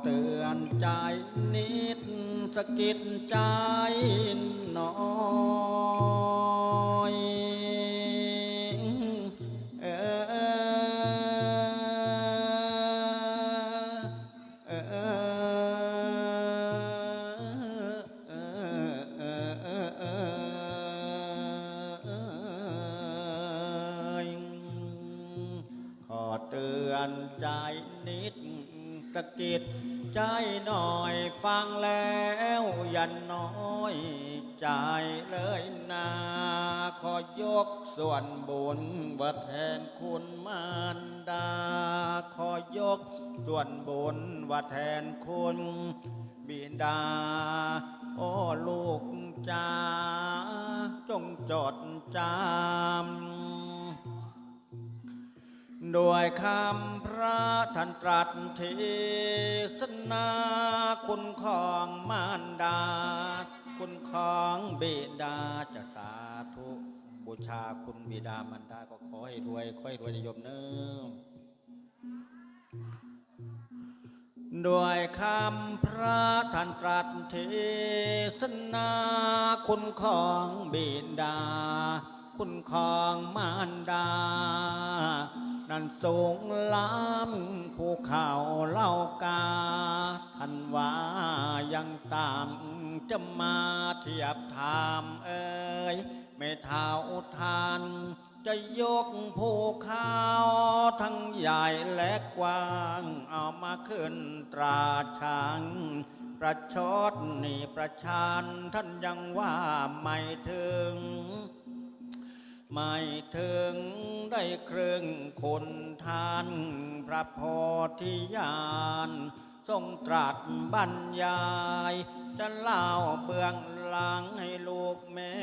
เตือนใจนิดสะกิดใจน่อยเออเออขอเตือนใจนิด สะกิดใจหน่อยฟังแล้วย่าน้อยใจเลยนาขอยกส่วนบุญว่าแทนคุณมารดา ขอยกส่วนบุญว่าแทนคุณบิดา โอ้ลูกจ้าจงจดจำ ด้วยคำพระท่านตรัสเทศนาคุณของมารดา คุณของบิดาจะสาธุ บูชาคุณบิดามารดาก็ขอให้รวยค่อยรวยนิยมเนิ่มด้วยคำพระท่านตรัสเทศนาคุณของบิดา คุณของมารดา นั่นสูงล้ำภูเขาเล่ากาท่านว่ายังตามจะมาเทียบทามเอ่ยไม่เท่าทานจะยกภูเขาทั้งใหญ่และกว้างเอามาขึ้นตราช้างประชดนี่ประชานท่านยังว่าไม่ถึง ไม่ถึงได้ครึ่งคนทานพระโพธิญาณทรงตรัสบรรยาย จะเล่าเบื้องหลังให้ลูกแม่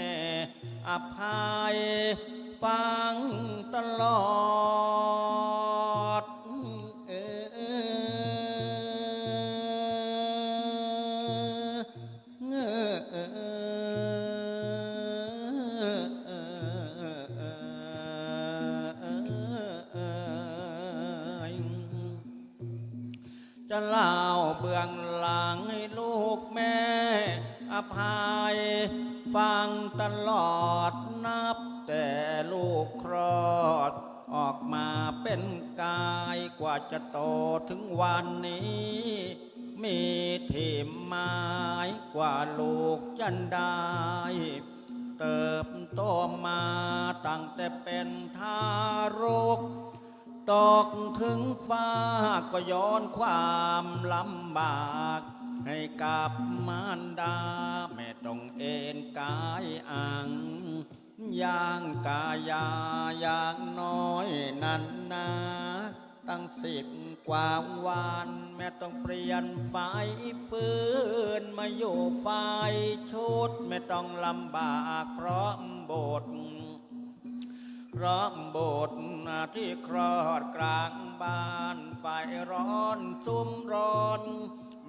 อภัยฟังตลอด ตลอดนับแต่ลูกคลอด ออกมาเป็นกายกว่าจะโตถึงวันนี้ มีที่หมายกว่าลูกจันได้ เติบโตมาตั้งแต่เป็นทารกตกถึงฟ้าก็ย้อนความลำบาก ให้กับมารดา แม่ต้องเอ็นกายอังย่างกายาอย่างน้อยนันนาตั้งสิบกว่าวัน แม่ต้องเปลี่ยนไฟฟืนมาอยู่ไฟชุด ไม่ต้องลำบากเพราะบทพร้อมบสถ์ที่คลอดกลางบ้านไฟร้อนซุ่มร้อน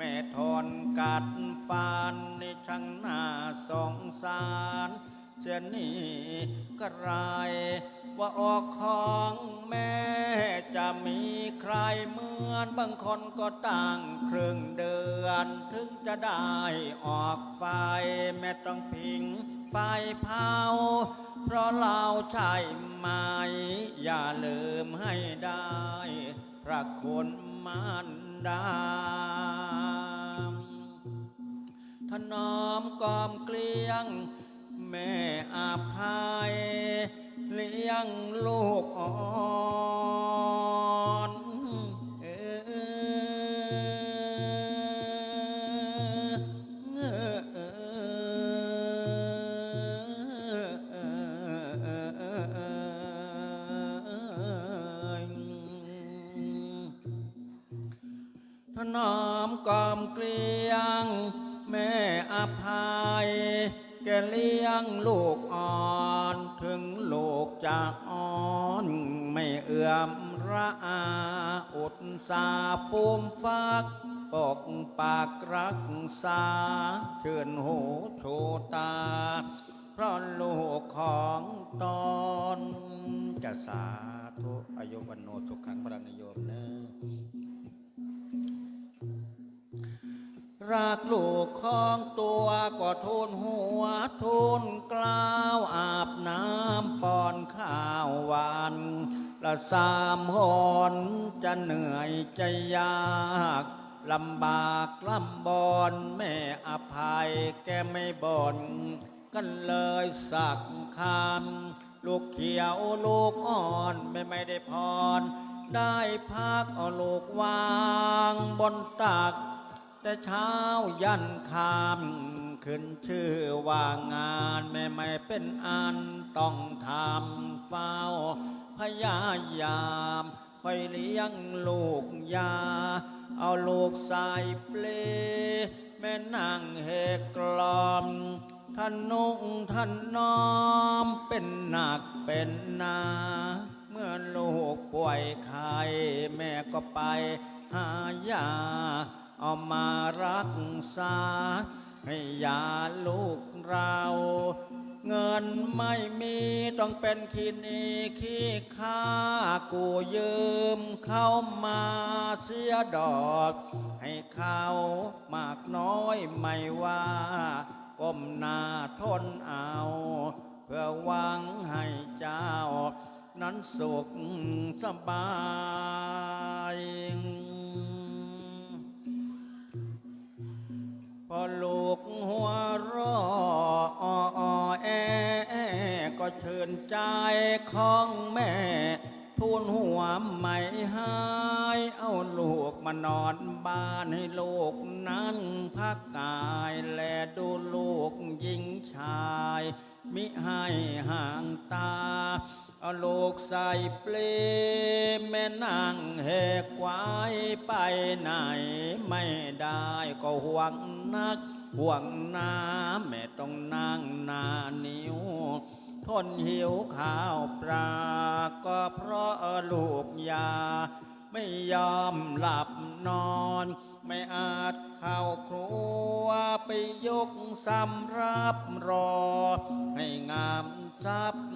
แม่ทนกัดฟานในช่างหน่าสงสารเสียนี่ก็ไรว่าออกของแม่จะมีใครเหมือนบางคนก็ตั้งครึ่งเดือน ถึงจะได้ออกไฟแม่ต้องพิงไฟเผาเพราะเราใช่ไหมอย่าลืมให้ได้ พระคุณมารดา ถนอมกอมเกลียง แม่อาภัยเลี้ยงลูกอ่อนเถนอมกอมเกลียง แกเลี้ยงลูกอ่อนถึงลูกจะอ่อนไม่เอื้อมระอาอุดสาฟูมฟักปกปากรักษาเชิญหูโชตา เพราะลูกของตนจะสาธุอายุวันโนสุขังพระนิยมเนะ รักลูกของตัวก็ทูลหัวทูลกล้าวอาบน้ำป้อนข้าวหวานละสามหนจะเหนื่อยจะยากลำบากลำบอนแม่อภัยแกไม่บ่นกันเลยสักคำลูกเขียวลูกอ่อนไม่ไม่ได้พร ได้พักเอาลูกวางบนตัก แต่เช้ายันคำขึ้นชื่อว่างานแม่ไม่เป็นอันต้องทำเฝ้า พยายามคอยเลี้ยงลูกยา เอาลูกใส่เปลแม่นั่งเฮกลอมท่านนุ่งท่านน้อมเป็นหนักเป็นหนา เมื่อลูกป่วยไข้แม่ก็ไปหายา เอามารักษา ให้ยาลูกเรา เงินไม่มีต้องเป็นขีนีขี้ค่ากูยืมเข้ามาเสียดอก ให้เขามากน้อยไม่ว่าก้มหน้าทนเอา เพื่อหวังให้เจ้า นั้นสุขสบาย พอลูกหัวรออแอ ก็เชิญใจของแม่ทูลหัวไม่หาย เอาลูกมานอนบ้านให้ลูกนั้นพักกายแลดูลูกหญิงชาย มิให้ห่างตา ลูกใส่เปลแม่นั่งเหกไว้ไปไหน ไม่ได้ก็ห่วงนัก ห่วงน้ำแม่ต้องนั่งนานิ้ว ทนหิวข้าวปลาก็เพราะลูกยา ไม่ยอมหลับนอน ไม่อาจเข้าครัวไปยกสำรับรอ ให้งามทรัพย์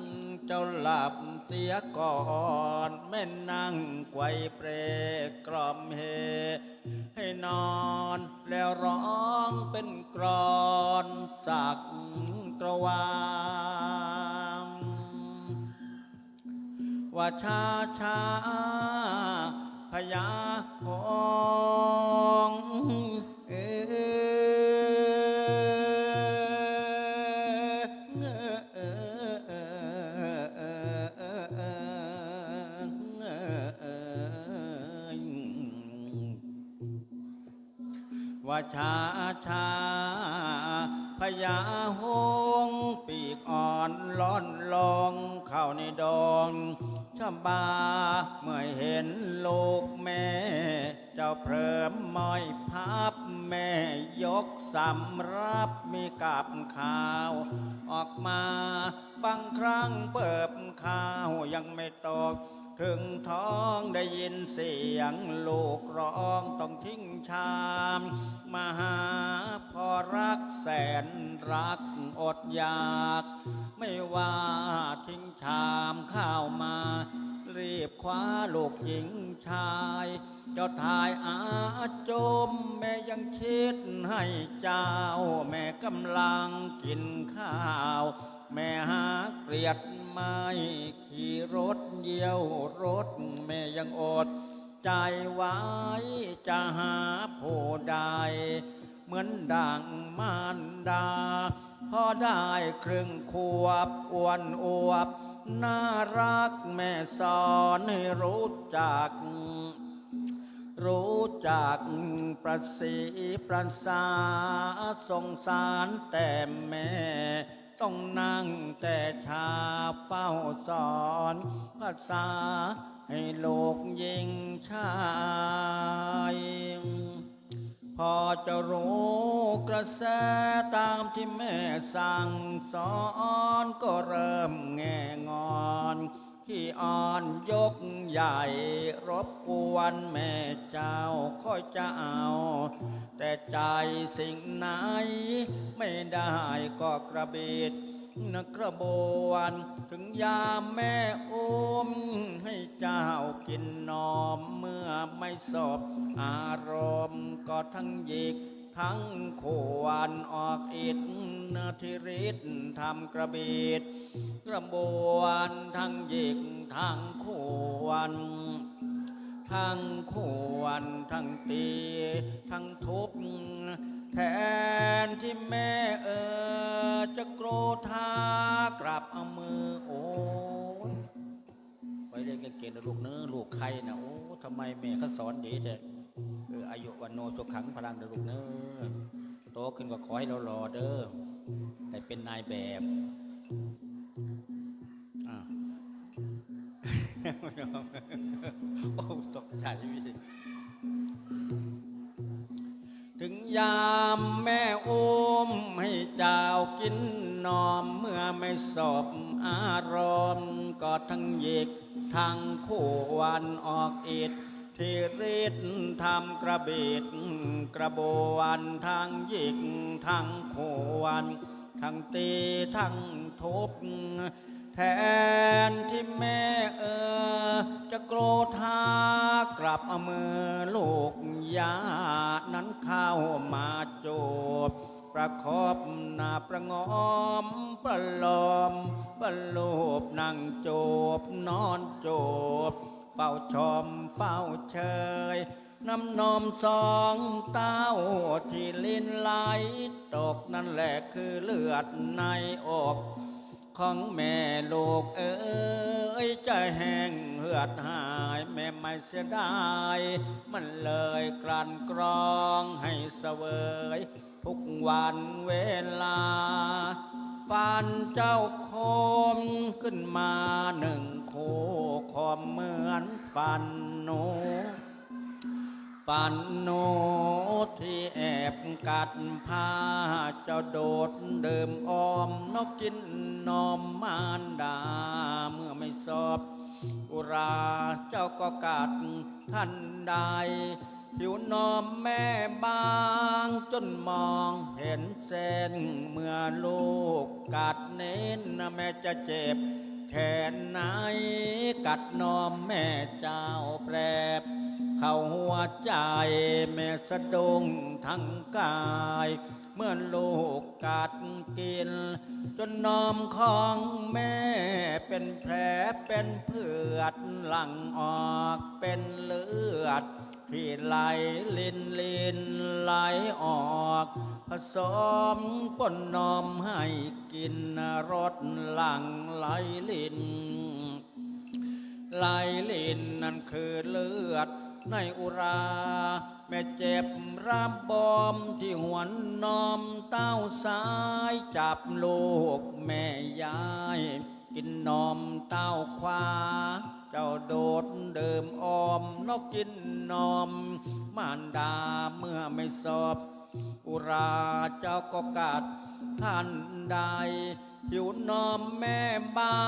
เจ้าหลับเสียก่อนแม่นั่งไกวเปรกล่อมเฮให้นอนแล้วร้องเป็นกรอนสักกระวางว่าชาชา พยาหงเอว่าชาชาพญาหงปีกอ่อนล่อนลองเข้าในดองชบาเมื่อเห็น ลูกแม่ เจ้าเพลิมมอยพับแม่ยกสำรับมีกับข้าว ออกมาบางครั้งเปิบข้าวยังไม่ตก ถึงท้องได้ยินเสียงลูกร้องต้องทิ้งชามมาหาพอรักแสนรักอดอยาก ไม่ว่าทิ้งชามข้าวมา รีบคว้าลูกหญิงชายเจ้าทายอาจม แม่ยังคิดให้เจ้า แม่กำลังกินข้าว แม่หาเกลียดไม่ขี่รถเยี่ยวรถ แม่ยังอด ใจไว้จะหาผู้ใด เหมือนดังมารดา พอได้ครึ่งขวบอ้วนอวบ น่ารักแม่สอนให้รู้จัก รู้จักประสีประสาสงสารแต่แม่ต้องนั่งแต่ชาเฝ้าสอนภาษาให้ลูกยิงชาย พอจะรู้กระแสตามที่แม่สั่งสอนก็เริ่มแงงอนที่อ่อนยกใหญ่รบกวนแม่เจ้าค่อยจะเอา แต่ใจสิ่งไหนไม่ได้ก็กระบิด นักกระบวนถึงยามแม่อม ให้เจ้ากินนมเมื่อไม่สอบ อารมณ์ก็ทั้งหยิกทั้งขวนออกอิดนาทิริตทำกระบีดกระบวนทั้งหยิกทั้งขวนทั้งขวนทั้งตี ทั้งทุบ แทนที่แม่เออจะโกรธากลับเอามือโอ้ยไปเรียนเก่งๆนะลูกเนื้อลูกใครนะโอ้ทำไมแม่เขาสอนดีแต่เอออายุวันโนสุขังพลังเด้อลูกเนื้อโตขึ้นก็ขอให้เรารอเด้อแต่เป็นนายแบบอ่าโอ้ตกใจพี่ ถึงยามแม่อุ้มให้เจ้ากินนอม เมื่อไม่สอบอารมณ์ก็ทั้งหยิกทั้งคู่วันออกอิดที่ริดทำกระบิดกระบวนทั้งหยิกทั้งคู่วัน ทั้งตีทั้งทุบ แทนที่แม่เออ จะโกรธากลับเอามือลูกยานั้นเข้ามาโจบประคบหน้าประงอมประลอมประโลบนั่งโจบนอนโจบเฝ้าชมเฝ้าเชยน้ำนมสองเต้าที่ลิ้นไหลตกนั่นแหละคือเลือดในอก ของแม่ลูกเอ๋ยจะแห้งเหือดหายแม่ไม่เสียดาย มันเลยกลั่นกรองให้เสวยทุกวันเวลาฟันเจ้าคมขึ้นมาหนึ่งโคคอมเหมือนฟันหนู ฝันโนที่แอบกัดผ้าเจ้าโดดเดิมออมนกกินนอมมารดา เมื่อไม่สอบ อุราเจ้าก็กัดท่านใดผิวนอมแม่บางจนมองเห็นเส้นเมื่อลูกกัดเน้นแม่จะเจ็บแค่ไหนกัดนอมแม่เจ้าแปรบ เข้าหัวใจแม่สะดุ้งทั้งกาย เมื่อลูกกัดกิน จนนอมของแม่เป็นแผลเป็นเผือดหลังออกเป็นเลือด ที่ไหลลินลินไหลออก ผสมปนนมให้กินรสหลังไหลลินไหลลินนั่นคือเลือด ในอุรา แม่เจ็บรับบอมที่หัวนนอมเต้าซ้ายจับลูกแม่ยาย กินนอมเต้าขวาเจ้าโดดเดิมออมนกกินนอม มารดาเมื่อไม่สอบ อุราเจ้าก็กัดท่านใดผิวนอมแม่บา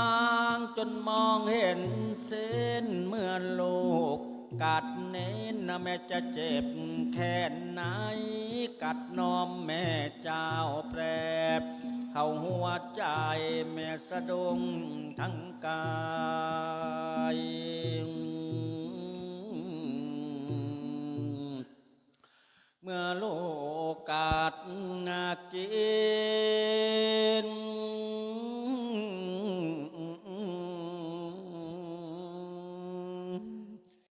งจนมองเห็นเส้นเมื่อลูก กัดเน้นนะแม่จะเจ็บแค่ไหน กัดน้อมแม่เจ้าแปรบเข้าหัวใจแม่สะดุ้งทั้งกายเมื่อโลกาดนากิน